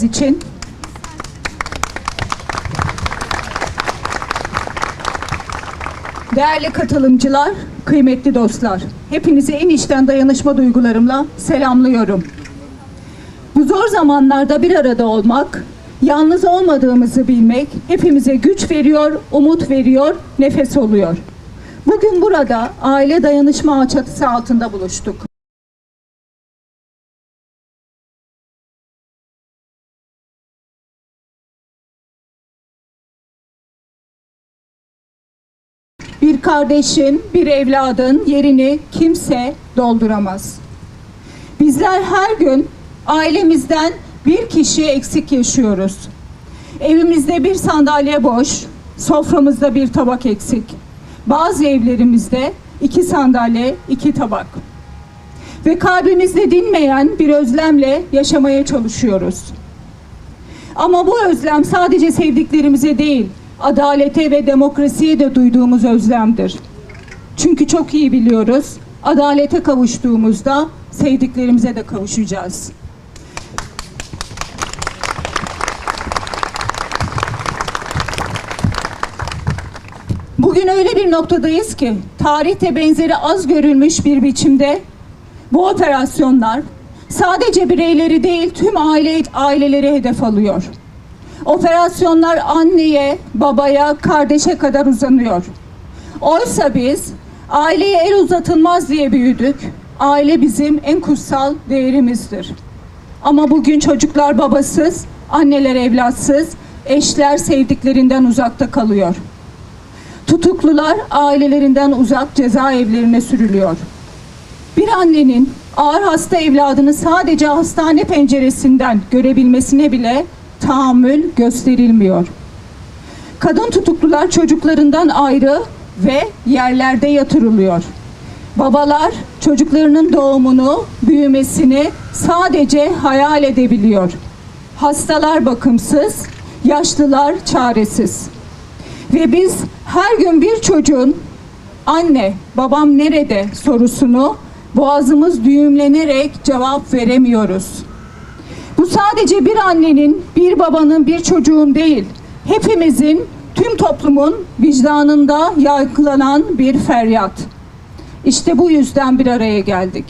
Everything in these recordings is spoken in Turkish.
için Değerli katılımcılar, kıymetli dostlar, hepinizi en içten dayanışma duygularımla selamlıyorum. Bu zor zamanlarda bir arada olmak, yalnız olmadığımızı bilmek hepimize güç veriyor, umut veriyor, nefes oluyor. Bugün burada aile dayanışma çatısı altında buluştuk. Kardeşin, bir evladın yerini kimse dolduramaz. Bizler her gün ailemizden bir kişi eksik yaşıyoruz. Evimizde bir sandalye boş, soframızda bir tabak eksik. Bazı evlerimizde iki sandalye, iki tabak. Ve kalbimizde dinmeyen bir özlemle yaşamaya çalışıyoruz. Ama bu özlem sadece sevdiklerimize değil, adalete ve demokrasiye de duyduğumuz özlemdir. Çünkü çok iyi biliyoruz, adalete kavuştuğumuzda sevdiklerimize de kavuşacağız. Bugün öyle bir noktadayız ki tarihte benzeri az görülmüş bir biçimde bu operasyonlar sadece bireyleri değil tüm aile aileleri hedef alıyor. Operasyonlar anneye, babaya, kardeşe kadar uzanıyor. Oysa biz aileye el uzatılmaz diye büyüdük. Aile bizim en kutsal değerimizdir. Ama bugün çocuklar babasız, anneler evlatsız, eşler sevdiklerinden uzakta kalıyor. Tutuklular ailelerinden uzak cezaevlerine sürülüyor. Bir annenin ağır hasta evladını sadece hastane penceresinden görebilmesine bile tahammül gösterilmiyor. Kadın tutuklular çocuklarından ayrı ve yerlerde yatırılıyor. Babalar çocuklarının doğumunu, büyümesini sadece hayal edebiliyor. Hastalar bakımsız, yaşlılar çaresiz. Ve biz her gün bir çocuğun anne, babam nerede sorusunu boğazımız düğümlenerek cevap veremiyoruz. Bu sadece bir annenin, bir babanın, bir çocuğun değil, hepimizin, tüm toplumun vicdanında yankılanan bir feryat. İşte bu yüzden bir araya geldik.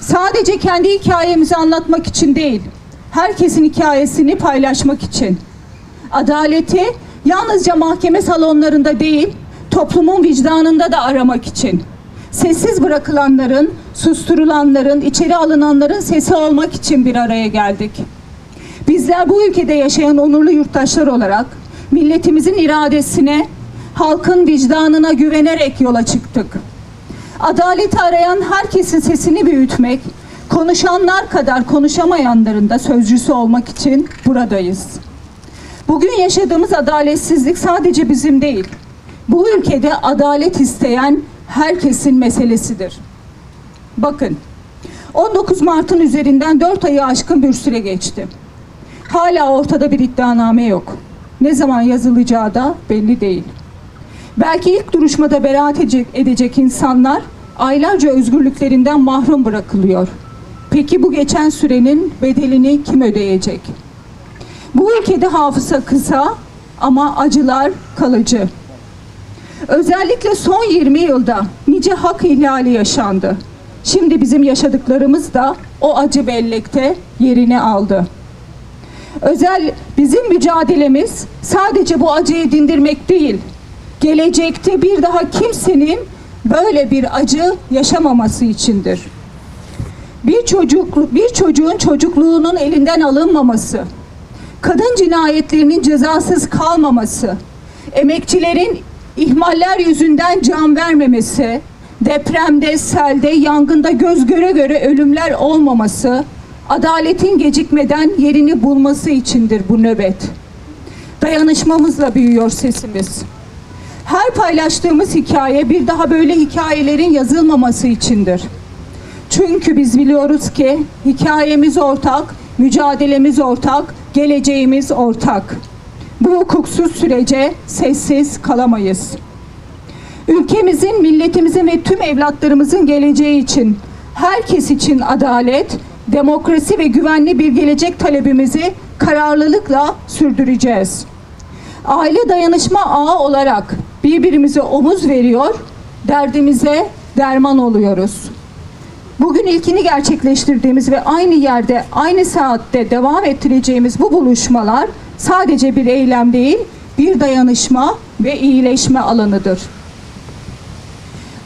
Sadece kendi hikayemizi anlatmak için değil, herkesin hikayesini paylaşmak için. Adaleti yalnızca mahkeme salonlarında değil, toplumun vicdanında da aramak için. Sessiz bırakılanların, susturulanların, içeri alınanların sesi olmak için bir araya geldik. Bizler bu ülkede yaşayan onurlu yurttaşlar olarak milletimizin iradesine, halkın vicdanına güvenerek yola çıktık. Adaleti arayan herkesin sesini büyütmek, konuşanlar kadar konuşamayanların da sözcüsü olmak için buradayız. Bugün yaşadığımız adaletsizlik sadece bizim değil, bu ülkede adalet isteyen herkesin meselesidir. Bakın, 19 Mart'ın üzerinden 4 ayı aşkın bir süre geçti. Hala ortada bir iddianame yok. Ne zaman yazılacağı da belli değil. Belki ilk duruşmada beraat edecek, insanlar aylarca özgürlüklerinden mahrum bırakılıyor. Peki bu geçen sürenin bedelini kim ödeyecek? Bu ülkede hafıza kısa ama acılar kalıcı. Özellikle son 20 yılda nice hak ihlali yaşandı. Şimdi bizim yaşadıklarımız da o acı bellekte yerini aldı. Özel bizim mücadelemiz sadece bu acıyı dindirmek değil. Gelecekte bir daha kimsenin böyle bir acı yaşamaması içindir. Bir çocuk bir çocuğun çocukluğunun elinden alınmaması, kadın cinayetlerinin cezasız kalmaması, emekçilerin ihmaller yüzünden can vermemesi, depremde, selde, yangında göz göre göre ölümler olmaması, adaletin gecikmeden yerini bulması içindir bu nöbet. Dayanışmamızla büyüyor sesimiz. Her paylaştığımız hikaye bir daha böyle hikayelerin yazılmaması içindir. Çünkü biz biliyoruz ki hikayemiz ortak, mücadelemiz ortak, geleceğimiz ortak. Bu hukuksuz sürece sessiz kalamayız. Ülkemizin, milletimizin ve tüm evlatlarımızın geleceği için, herkes için adalet, demokrasi ve güvenli bir gelecek talebimizi kararlılıkla sürdüreceğiz. Aile dayanışma ağı olarak birbirimize omuz veriyor, derdimize derman oluyoruz. Bugün ilkini gerçekleştirdiğimiz ve aynı yerde, aynı saatte devam ettireceğimiz bu buluşmalar sadece bir eylem değil, bir dayanışma ve iyileşme alanıdır.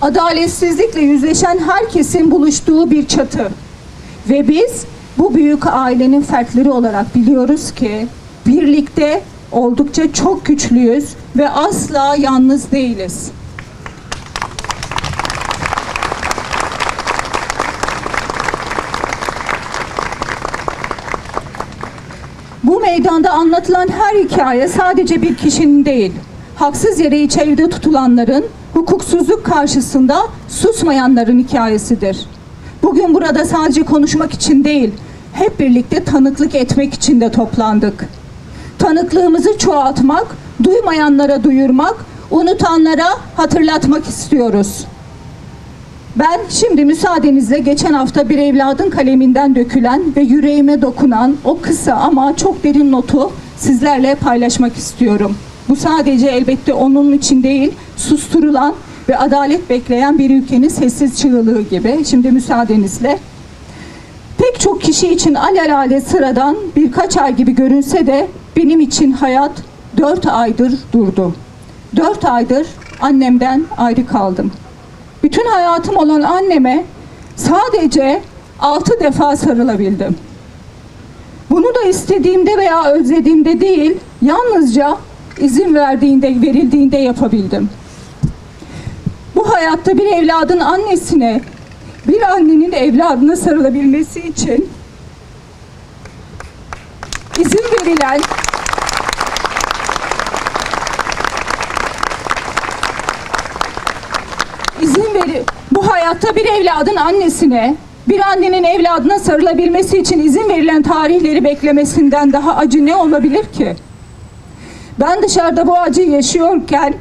Adaletsizlikle yüzleşen herkesin buluştuğu bir çatı. Ve biz bu büyük ailenin fertleri olarak biliyoruz ki birlikte oldukça çok güçlüyüz ve asla yalnız değiliz. Bu meydanda anlatılan her hikaye sadece bir kişinin değil, haksız yere içeride tutulanların, hukuksuzluk karşısında susmayanların hikayesidir. Bugün burada sadece konuşmak için değil, hep birlikte tanıklık etmek için de toplandık. Tanıklığımızı çoğaltmak, duymayanlara duyurmak, unutanlara hatırlatmak istiyoruz. Ben şimdi müsaadenizle geçen hafta bir evladın kaleminden dökülen ve yüreğime dokunan o kısa ama çok derin notu sizlerle paylaşmak istiyorum. Bu sadece elbette onun için değil, susturulan ve adalet bekleyen bir ülkenin sessiz çığlığı gibi. Şimdi müsaadenizle. Pek çok kişi için alelade sıradan birkaç ay gibi görünse de benim için hayat dört aydır durdu. Dört aydır annemden ayrı kaldım. Bütün hayatım olan anneme sadece altı defa sarılabildim. Bunu da istediğimde veya özlediğimde değil, yalnızca izin verdiğinde, verildiğinde yapabildim. Bu hayatta bir evladın annesine, bir annenin evladına sarılabilmesi için izin verilen veri bu hayatta bir evladın annesine bir annenin evladına sarılabilmesi için izin verilen tarihleri beklemesinden daha acı ne olabilir ki? Ben dışarıda bu acıyı yaşıyorken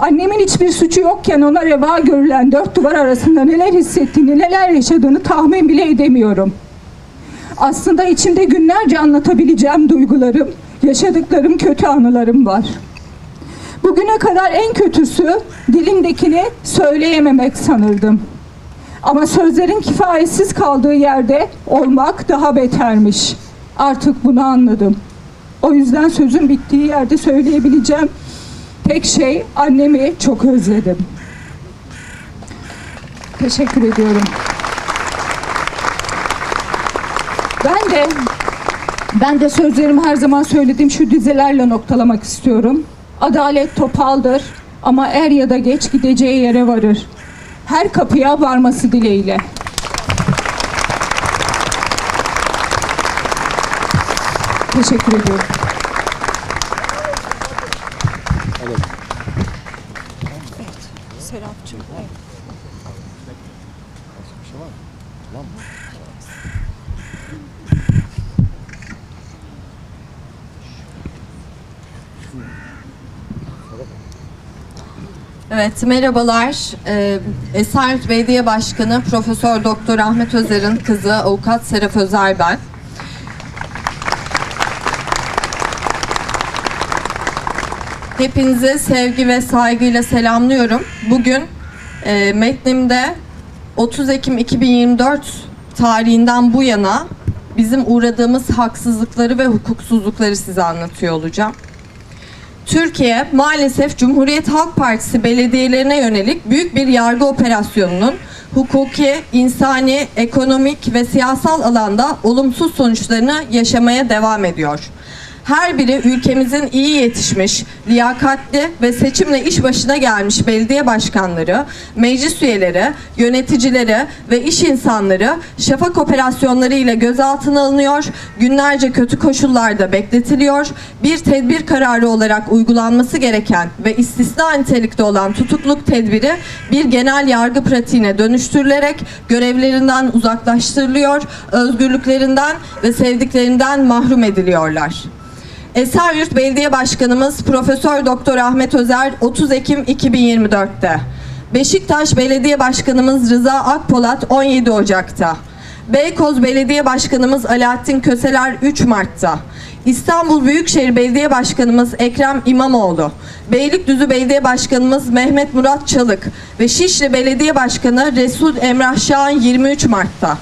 annemin hiçbir suçu yokken ona reva görülen dört duvar arasında neler hissettiğini, neler yaşadığını tahmin bile edemiyorum. Aslında içimde günlerce anlatabileceğim duygularım, yaşadıklarım, kötü anılarım var. Bugüne kadar en kötüsü dilimdekini söyleyememek sanırdım. Ama sözlerin kifayetsiz kaldığı yerde olmak daha betermiş. Artık bunu anladım. O yüzden sözün bittiği yerde söyleyebileceğim tek şey annemi çok özledim. Teşekkür ediyorum. Ben de ben de sözlerimi her zaman söylediğim şu dizelerle noktalamak istiyorum. Adalet topaldır ama er ya da geç gideceği yere varır. Her kapıya varması dileğiyle. Teşekkür ediyorum. Serapcığım. Evet, merhabalar. Ee, Esenyurt Belediye Başkanı Profesör Doktor Ahmet Özer'in kızı Avukat Serap Özer ben. Hepinizi sevgi ve saygıyla selamlıyorum. Bugün e, metnimde 30 Ekim 2024 tarihinden bu yana bizim uğradığımız haksızlıkları ve hukuksuzlukları size anlatıyor olacağım. Türkiye maalesef Cumhuriyet Halk Partisi belediyelerine yönelik büyük bir yargı operasyonunun hukuki, insani, ekonomik ve siyasal alanda olumsuz sonuçlarını yaşamaya devam ediyor. Her biri ülkemizin iyi yetişmiş, liyakatli ve seçimle iş başına gelmiş belediye başkanları, meclis üyeleri, yöneticileri ve iş insanları şafak operasyonları ile gözaltına alınıyor, günlerce kötü koşullarda bekletiliyor, bir tedbir kararı olarak uygulanması gereken ve istisna nitelikte olan tutukluk tedbiri bir genel yargı pratiğine dönüştürülerek görevlerinden uzaklaştırılıyor, özgürlüklerinden ve sevdiklerinden mahrum ediliyorlar. Esenyurt Belediye Başkanımız Profesör Doktor Ahmet Özer 30 Ekim 2024'te. Beşiktaş Belediye Başkanımız Rıza Akpolat 17 Ocak'ta. Beykoz Belediye Başkanımız Alaaddin Köseler 3 Mart'ta. İstanbul Büyükşehir Belediye Başkanımız Ekrem İmamoğlu, Beylikdüzü Belediye Başkanımız Mehmet Murat Çalık ve Şişli Belediye Başkanı Resul Emrah Şahan 23 Mart'ta.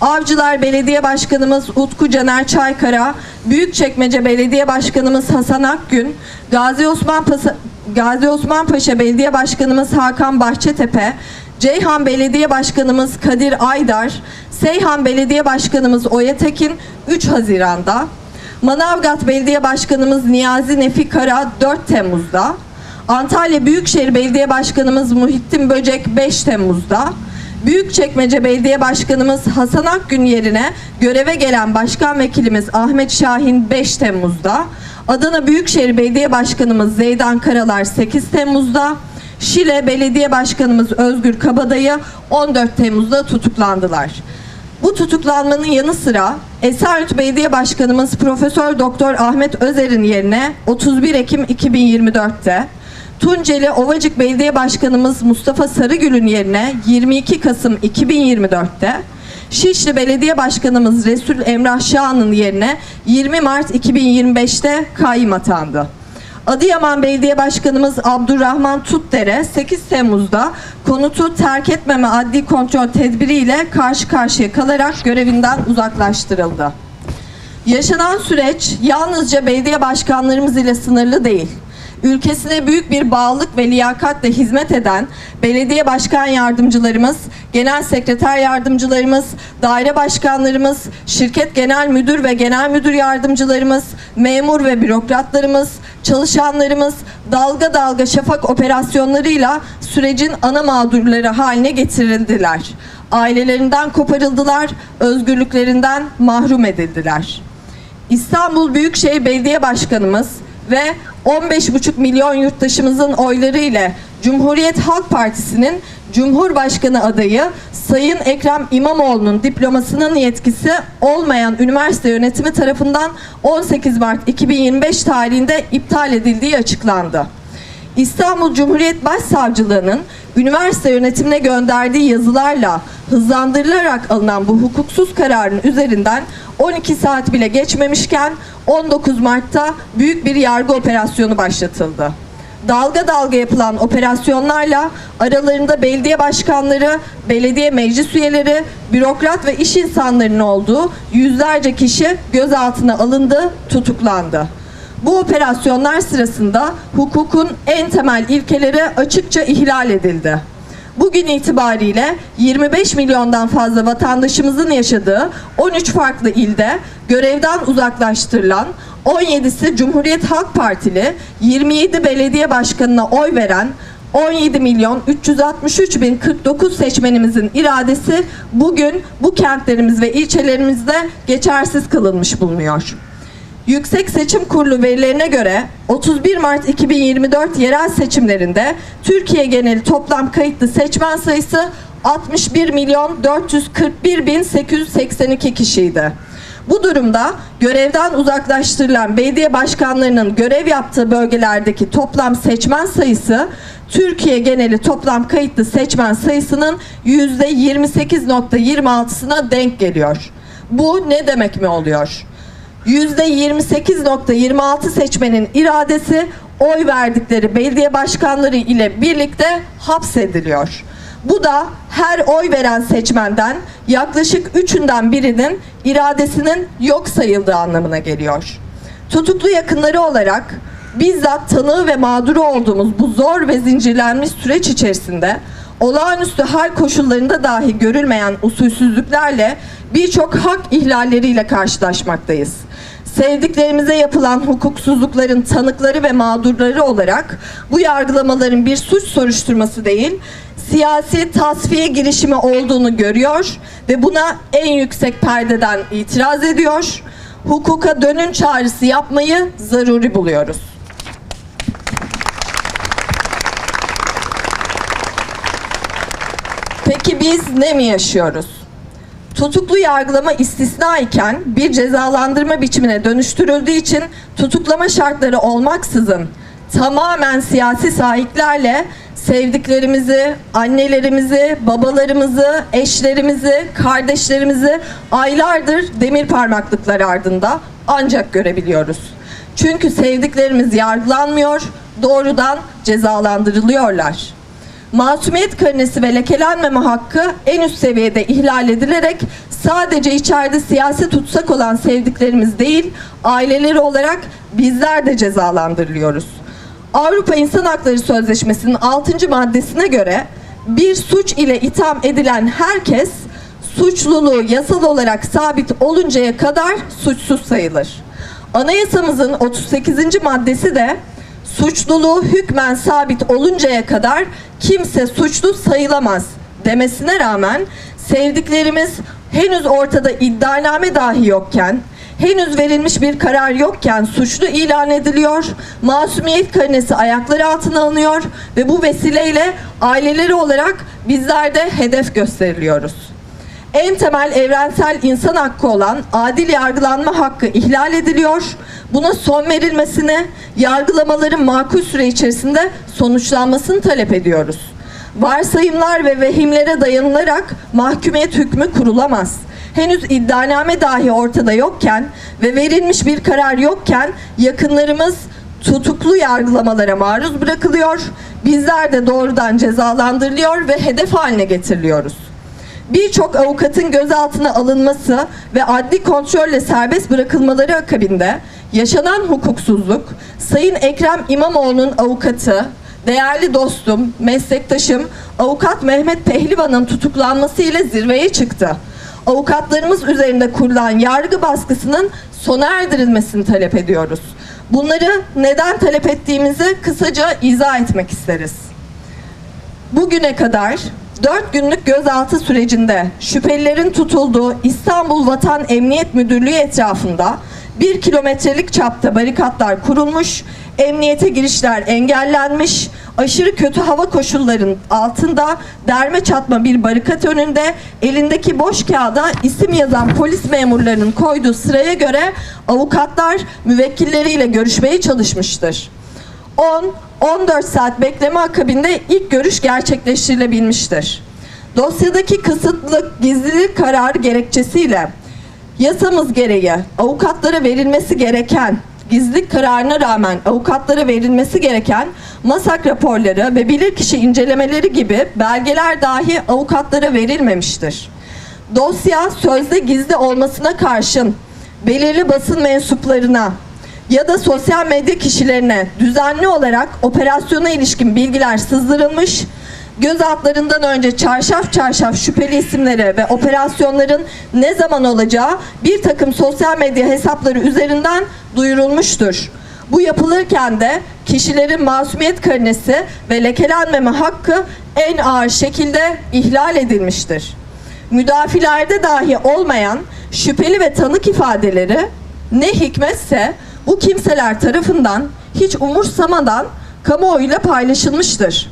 Avcılar Belediye Başkanımız Utku Caner Çaykara, Büyükçekmece Belediye Başkanımız Hasan Akgün, Gazi Osman, Pasa- Gazi Osman Paşa Belediye Başkanımız Hakan Bahçetepe, Ceyhan Belediye Başkanımız Kadir Aydar, Seyhan Belediye Başkanımız Oya Tekin 3 Haziran'da, Manavgat Belediye Başkanımız Niyazi Nefi Kara 4 Temmuz'da, Antalya Büyükşehir Belediye Başkanımız Muhittin Böcek 5 Temmuz'da, Büyükçekmece Belediye Başkanımız Hasan Akgün yerine göreve gelen Başkan Vekilimiz Ahmet Şahin 5 Temmuz'da, Adana Büyükşehir Belediye Başkanımız Zeydan Karalar 8 Temmuz'da, Şile Belediye Başkanımız Özgür Kabadayı 14 Temmuz'da tutuklandılar. Bu tutuklanmanın yanı sıra Esenyurt Belediye Başkanımız Profesör Doktor Ahmet Özer'in yerine 31 Ekim 2024'te Tunceli Ovacık Belediye Başkanımız Mustafa Sarıgül'ün yerine 22 Kasım 2024'te Şişli Belediye Başkanımız Resul Emrah Şahan'ın yerine 20 Mart 2025'te kayyım atandı. Adıyaman Belediye Başkanımız Abdurrahman Tutdere 8 Temmuz'da konutu terk etmeme adli kontrol tedbiriyle karşı karşıya kalarak görevinden uzaklaştırıldı. Yaşanan süreç yalnızca belediye başkanlarımız ile sınırlı değil. Ülkesine büyük bir bağlılık ve liyakatle hizmet eden belediye başkan yardımcılarımız, genel sekreter yardımcılarımız, daire başkanlarımız, şirket genel müdür ve genel müdür yardımcılarımız, memur ve bürokratlarımız, çalışanlarımız dalga dalga şafak operasyonlarıyla sürecin ana mağdurları haline getirildiler. Ailelerinden koparıldılar, özgürlüklerinden mahrum edildiler. İstanbul Büyükşehir Belediye Başkanımız ve 15,5 milyon yurttaşımızın oyları ile Cumhuriyet Halk Partisi'nin Cumhurbaşkanı adayı Sayın Ekrem İmamoğlu'nun diplomasının yetkisi olmayan üniversite yönetimi tarafından 18 Mart 2025 tarihinde iptal edildiği açıklandı. İstanbul Cumhuriyet Başsavcılığı'nın üniversite yönetimine gönderdiği yazılarla hızlandırılarak alınan bu hukuksuz kararın üzerinden 12 saat bile geçmemişken 19 Mart'ta büyük bir yargı operasyonu başlatıldı. Dalga dalga yapılan operasyonlarla aralarında belediye başkanları, belediye meclis üyeleri, bürokrat ve iş insanlarının olduğu yüzlerce kişi gözaltına alındı, tutuklandı. Bu operasyonlar sırasında hukukun en temel ilkeleri açıkça ihlal edildi. Bugün itibariyle 25 milyondan fazla vatandaşımızın yaşadığı 13 farklı ilde görevden uzaklaştırılan 17'si Cumhuriyet Halk Partili, 27 belediye başkanına oy veren 17 milyon 363 bin 49 seçmenimizin iradesi bugün bu kentlerimiz ve ilçelerimizde geçersiz kılınmış bulunuyor. Yüksek Seçim Kurulu verilerine göre 31 Mart 2024 yerel seçimlerinde Türkiye geneli toplam kayıtlı seçmen sayısı 61 milyon 441 bin 882 kişiydi. Bu durumda görevden uzaklaştırılan belediye başkanlarının görev yaptığı bölgelerdeki toplam seçmen sayısı Türkiye geneli toplam kayıtlı seçmen sayısının %28.26'sına denk geliyor. Bu ne demek mi oluyor? %28.26 seçmenin iradesi oy verdikleri belediye başkanları ile birlikte hapsediliyor. Bu da her oy veren seçmenden yaklaşık üçünden birinin iradesinin yok sayıldığı anlamına geliyor. Tutuklu yakınları olarak bizzat tanığı ve mağduru olduğumuz bu zor ve zincirlenmiş süreç içerisinde olağanüstü hal koşullarında dahi görülmeyen usulsüzlüklerle birçok hak ihlalleriyle karşılaşmaktayız. Sevdiklerimize yapılan hukuksuzlukların tanıkları ve mağdurları olarak bu yargılamaların bir suç soruşturması değil, siyasi tasfiye girişimi olduğunu görüyor ve buna en yüksek perdeden itiraz ediyor. Hukuka dönün çağrısı yapmayı zaruri buluyoruz. Peki biz ne mi yaşıyoruz? Tutuklu yargılama istisna iken bir cezalandırma biçimine dönüştürüldüğü için tutuklama şartları olmaksızın tamamen siyasi sahiplerle sevdiklerimizi, annelerimizi, babalarımızı, eşlerimizi, kardeşlerimizi aylardır demir parmaklıklar ardında ancak görebiliyoruz. Çünkü sevdiklerimiz yargılanmıyor, doğrudan cezalandırılıyorlar. Masumiyet karinesi ve lekelenmeme hakkı en üst seviyede ihlal edilerek sadece içeride siyasi tutsak olan sevdiklerimiz değil, aileleri olarak bizler de cezalandırılıyoruz. Avrupa İnsan Hakları Sözleşmesi'nin 6. maddesine göre bir suç ile itham edilen herkes suçluluğu yasal olarak sabit oluncaya kadar suçsuz sayılır. Anayasamızın 38. maddesi de suçluluğu hükmen sabit oluncaya kadar kimse suçlu sayılamaz demesine rağmen sevdiklerimiz henüz ortada iddianame dahi yokken henüz verilmiş bir karar yokken suçlu ilan ediliyor, masumiyet karinesi ayakları altına alınıyor ve bu vesileyle aileleri olarak bizler de hedef gösteriliyoruz en temel evrensel insan hakkı olan adil yargılanma hakkı ihlal ediliyor. Buna son verilmesini, yargılamaların makul süre içerisinde sonuçlanmasını talep ediyoruz. Varsayımlar ve vehimlere dayanılarak mahkumiyet hükmü kurulamaz. Henüz iddianame dahi ortada yokken ve verilmiş bir karar yokken yakınlarımız tutuklu yargılamalara maruz bırakılıyor. Bizler de doğrudan cezalandırılıyor ve hedef haline getiriliyoruz birçok avukatın gözaltına alınması ve adli kontrolle serbest bırakılmaları akabinde yaşanan hukuksuzluk, Sayın Ekrem İmamoğlu'nun avukatı, değerli dostum, meslektaşım, avukat Mehmet Pehlivan'ın tutuklanması ile zirveye çıktı. Avukatlarımız üzerinde kurulan yargı baskısının sona erdirilmesini talep ediyoruz. Bunları neden talep ettiğimizi kısaca izah etmek isteriz. Bugüne kadar 4 günlük gözaltı sürecinde şüphelilerin tutulduğu İstanbul Vatan Emniyet Müdürlüğü etrafında 1 kilometrelik çapta barikatlar kurulmuş, emniyete girişler engellenmiş, aşırı kötü hava koşullarının altında derme çatma bir barikat önünde elindeki boş kağıda isim yazan polis memurlarının koyduğu sıraya göre avukatlar müvekkilleriyle görüşmeye çalışmıştır. 10-14 saat bekleme akabinde ilk görüş gerçekleştirilebilmiştir. Dosyadaki kısıtlı gizlilik kararı gerekçesiyle yasamız gereği avukatlara verilmesi gereken gizlilik kararına rağmen avukatlara verilmesi gereken masak raporları ve bilirkişi incelemeleri gibi belgeler dahi avukatlara verilmemiştir. Dosya sözde gizli olmasına karşın belirli basın mensuplarına ya da sosyal medya kişilerine düzenli olarak operasyona ilişkin bilgiler sızdırılmış, gözaltlarından önce çarşaf çarşaf şüpheli isimlere ve operasyonların ne zaman olacağı bir takım sosyal medya hesapları üzerinden duyurulmuştur. Bu yapılırken de kişilerin masumiyet karinesi ve lekelenmeme hakkı en ağır şekilde ihlal edilmiştir. Müdafilerde dahi olmayan şüpheli ve tanık ifadeleri ne hikmetse bu kimseler tarafından hiç umursamadan kamuoyuyla paylaşılmıştır.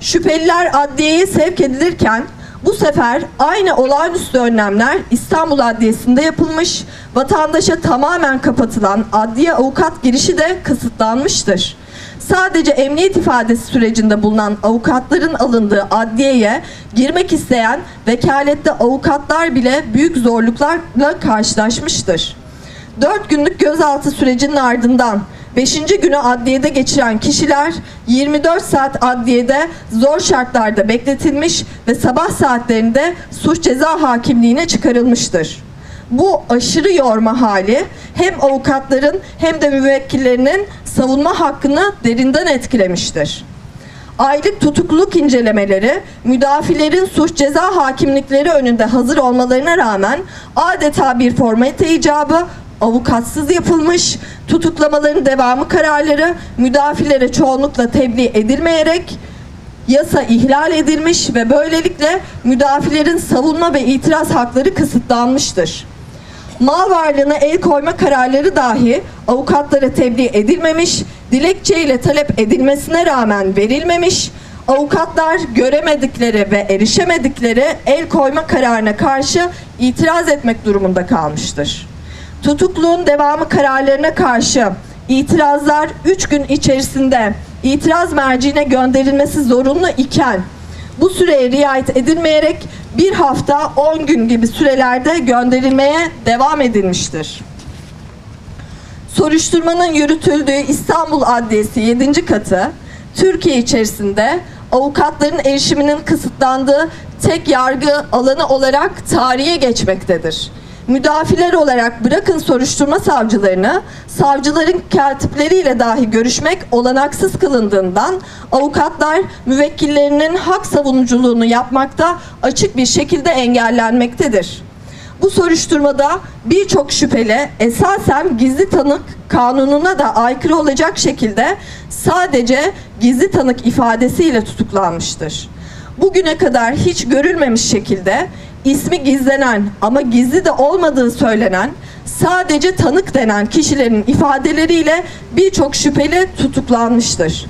Şüpheliler adliyeye sevk edilirken bu sefer aynı olağanüstü önlemler İstanbul Adliyesi'nde yapılmış, vatandaşa tamamen kapatılan adliye avukat girişi de kısıtlanmıştır. Sadece emniyet ifadesi sürecinde bulunan avukatların alındığı adliyeye girmek isteyen vekaletli avukatlar bile büyük zorluklarla karşılaşmıştır. 4 günlük gözaltı sürecinin ardından 5. günü adliyede geçiren kişiler 24 saat adliyede zor şartlarda bekletilmiş ve sabah saatlerinde suç ceza hakimliğine çıkarılmıştır. Bu aşırı yorma hali hem avukatların hem de müvekkillerinin savunma hakkını derinden etkilemiştir. Aylık tutukluluk incelemeleri müdafilerin suç ceza hakimlikleri önünde hazır olmalarına rağmen adeta bir formalite icabı avukatsız yapılmış, tutuklamaların devamı kararları müdafilere çoğunlukla tebliğ edilmeyerek yasa ihlal edilmiş ve böylelikle müdafilerin savunma ve itiraz hakları kısıtlanmıştır. Mal varlığına el koyma kararları dahi avukatlara tebliğ edilmemiş, dilekçe ile talep edilmesine rağmen verilmemiş, avukatlar göremedikleri ve erişemedikleri el koyma kararına karşı itiraz etmek durumunda kalmıştır. Tutukluğun devamı kararlarına karşı itirazlar 3 gün içerisinde itiraz merciine gönderilmesi zorunlu iken bu süreye riayet edilmeyerek bir hafta 10 gün gibi sürelerde gönderilmeye devam edilmiştir. Soruşturmanın yürütüldüğü İstanbul Adliyesi 7. katı, Türkiye içerisinde avukatların erişiminin kısıtlandığı tek yargı alanı olarak tarihe geçmektedir. Müdafiler olarak bırakın soruşturma savcılarını, savcıların katipleriyle dahi görüşmek olanaksız kılındığından avukatlar müvekkillerinin hak savunuculuğunu yapmakta açık bir şekilde engellenmektedir. Bu soruşturmada birçok şüpheli esasen gizli tanık kanununa da aykırı olacak şekilde sadece gizli tanık ifadesiyle tutuklanmıştır. Bugüne kadar hiç görülmemiş şekilde ismi gizlenen ama gizli de olmadığı söylenen sadece tanık denen kişilerin ifadeleriyle birçok şüpheli tutuklanmıştır.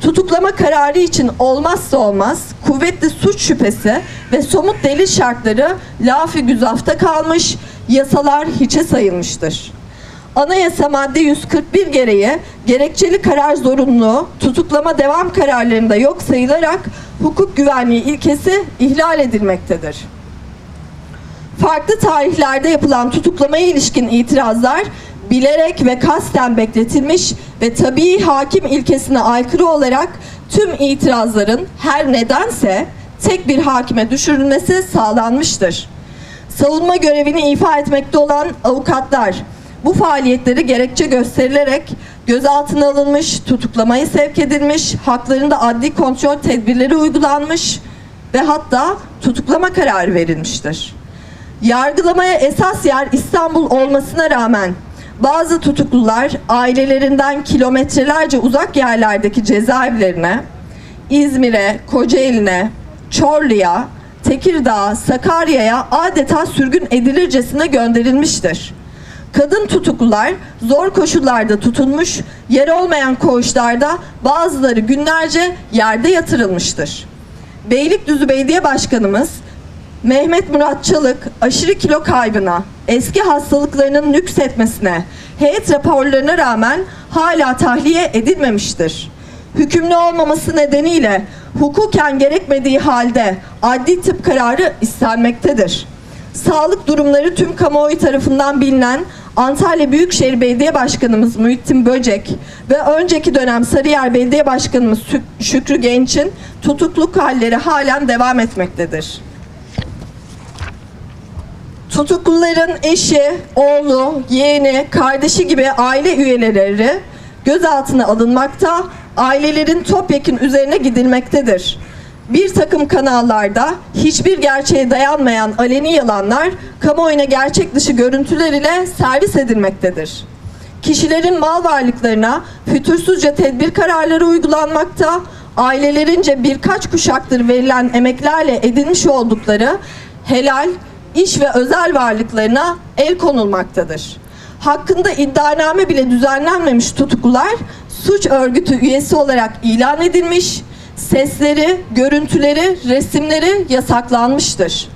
Tutuklama kararı için olmazsa olmaz kuvvetli suç şüphesi ve somut delil şartları lafı güzafta kalmış, yasalar hiçe sayılmıştır. Anayasa madde 141 gereği gerekçeli karar zorunluluğu tutuklama devam kararlarında yok sayılarak hukuk güvenliği ilkesi ihlal edilmektedir. Farklı tarihlerde yapılan tutuklamaya ilişkin itirazlar bilerek ve kasten bekletilmiş ve tabii hakim ilkesine aykırı olarak tüm itirazların her nedense tek bir hakime düşürülmesi sağlanmıştır. Savunma görevini ifa etmekte olan avukatlar bu faaliyetleri gerekçe gösterilerek gözaltına alınmış, tutuklamaya sevk edilmiş, haklarında adli kontrol tedbirleri uygulanmış ve hatta tutuklama kararı verilmiştir. Yargılamaya esas yer İstanbul olmasına rağmen bazı tutuklular ailelerinden kilometrelerce uzak yerlerdeki cezaevlerine, İzmir'e, Kocaeli'ne, Çorlu'ya, Tekirdağ, Sakarya'ya adeta sürgün edilircesine gönderilmiştir. Kadın tutuklular zor koşullarda tutulmuş, yer olmayan koğuşlarda bazıları günlerce yerde yatırılmıştır. Beylikdüzü Belediye Başkanımız Mehmet Murat Çalık aşırı kilo kaybına, eski hastalıklarının nüksetmesine, heyet raporlarına rağmen hala tahliye edilmemiştir. Hükümlü olmaması nedeniyle hukuken gerekmediği halde adli tıp kararı istenmektedir. Sağlık durumları tüm kamuoyu tarafından bilinen Antalya Büyükşehir Belediye Başkanımız Muhittin Böcek ve önceki dönem Sarıyer Belediye Başkanımız Şük- Şükrü Genç'in tutukluk halleri halen devam etmektedir. Tutukluların eşi, oğlu, yeğeni, kardeşi gibi aile üyeleri gözaltına alınmakta, ailelerin topyekun üzerine gidilmektedir. Bir takım kanallarda hiçbir gerçeğe dayanmayan aleni yalanlar kamuoyuna gerçek dışı görüntüler ile servis edilmektedir. Kişilerin mal varlıklarına fütursuzca tedbir kararları uygulanmakta, ailelerince birkaç kuşaktır verilen emeklerle edinmiş oldukları helal, iş ve özel varlıklarına el konulmaktadır. Hakkında iddianame bile düzenlenmemiş tutuklular suç örgütü üyesi olarak ilan edilmiş, sesleri, görüntüleri, resimleri yasaklanmıştır.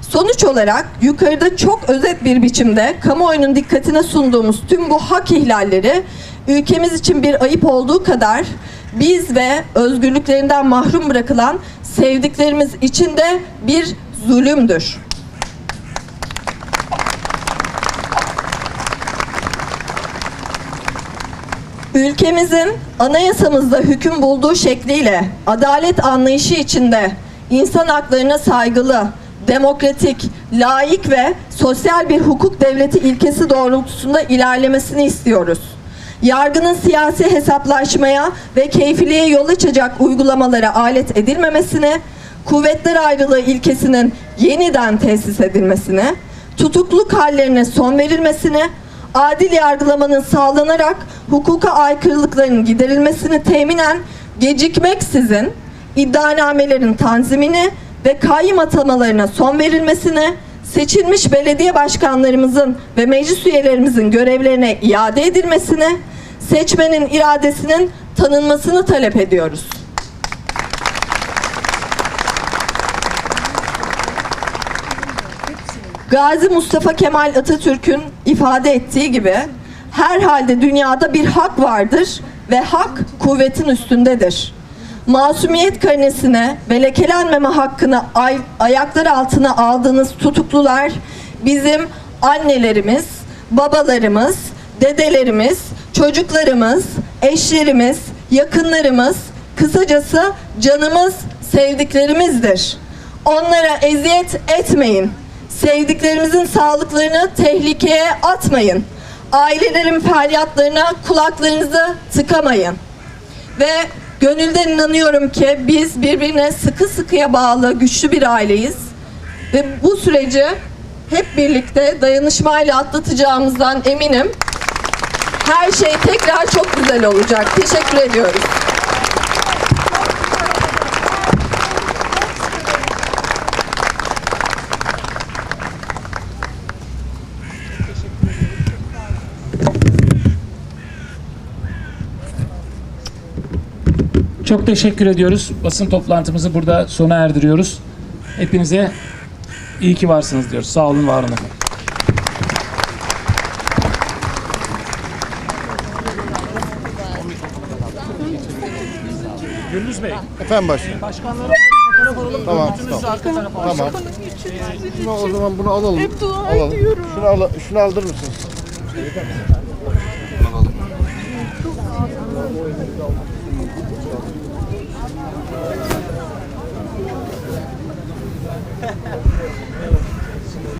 Sonuç olarak yukarıda çok özet bir biçimde kamuoyunun dikkatine sunduğumuz tüm bu hak ihlalleri ülkemiz için bir ayıp olduğu kadar biz ve özgürlüklerinden mahrum bırakılan sevdiklerimiz için de bir zulümdür. Ülkemizin anayasamızda hüküm bulduğu şekliyle adalet anlayışı içinde insan haklarına saygılı, demokratik, laik ve sosyal bir hukuk devleti ilkesi doğrultusunda ilerlemesini istiyoruz. Yargının siyasi hesaplaşmaya ve keyfiliğe yol açacak uygulamalara alet edilmemesini, kuvvetler ayrılığı ilkesinin yeniden tesis edilmesini, tutukluk hallerine son verilmesini, adil yargılamanın sağlanarak hukuka aykırılıkların giderilmesini teminen gecikmeksizin iddianamelerin tanzimini ve kayyım atamalarına son verilmesini, seçilmiş belediye başkanlarımızın ve meclis üyelerimizin görevlerine iade edilmesini, seçmenin iradesinin tanınmasını talep ediyoruz. Gazi Mustafa Kemal Atatürk'ün ifade ettiği gibi her halde dünyada bir hak vardır ve hak kuvvetin üstündedir. Masumiyet karinesine ve lekelenmeme hakkını ay- ayaklar altına aldığınız tutuklular bizim annelerimiz, babalarımız, dedelerimiz, çocuklarımız, eşlerimiz, yakınlarımız, kısacası canımız, sevdiklerimizdir. Onlara eziyet etmeyin. Sevdiklerimizin sağlıklarını tehlikeye atmayın. Ailelerin feryatlarına kulaklarınızı tıkamayın. Ve gönülden inanıyorum ki biz birbirine sıkı sıkıya bağlı güçlü bir aileyiz. Ve bu süreci hep birlikte dayanışmayla atlatacağımızdan eminim. Her şey tekrar çok güzel olacak. Teşekkür ediyoruz. Çok teşekkür ediyoruz. Basın toplantımızı burada sona erdiriyoruz. Hepinize iyi ki varsınız diyoruz. Sağ olun, var olun. efendim. Gündüz Bey, Efendim başkanım. başkanlarımızla fotoğraf alalım. Tamam, tamam. arka tarafa Tamam. Şunu, o zaman bunu alalım. Hep dua alalım. Şunu, al, şunu aldırır mısınız?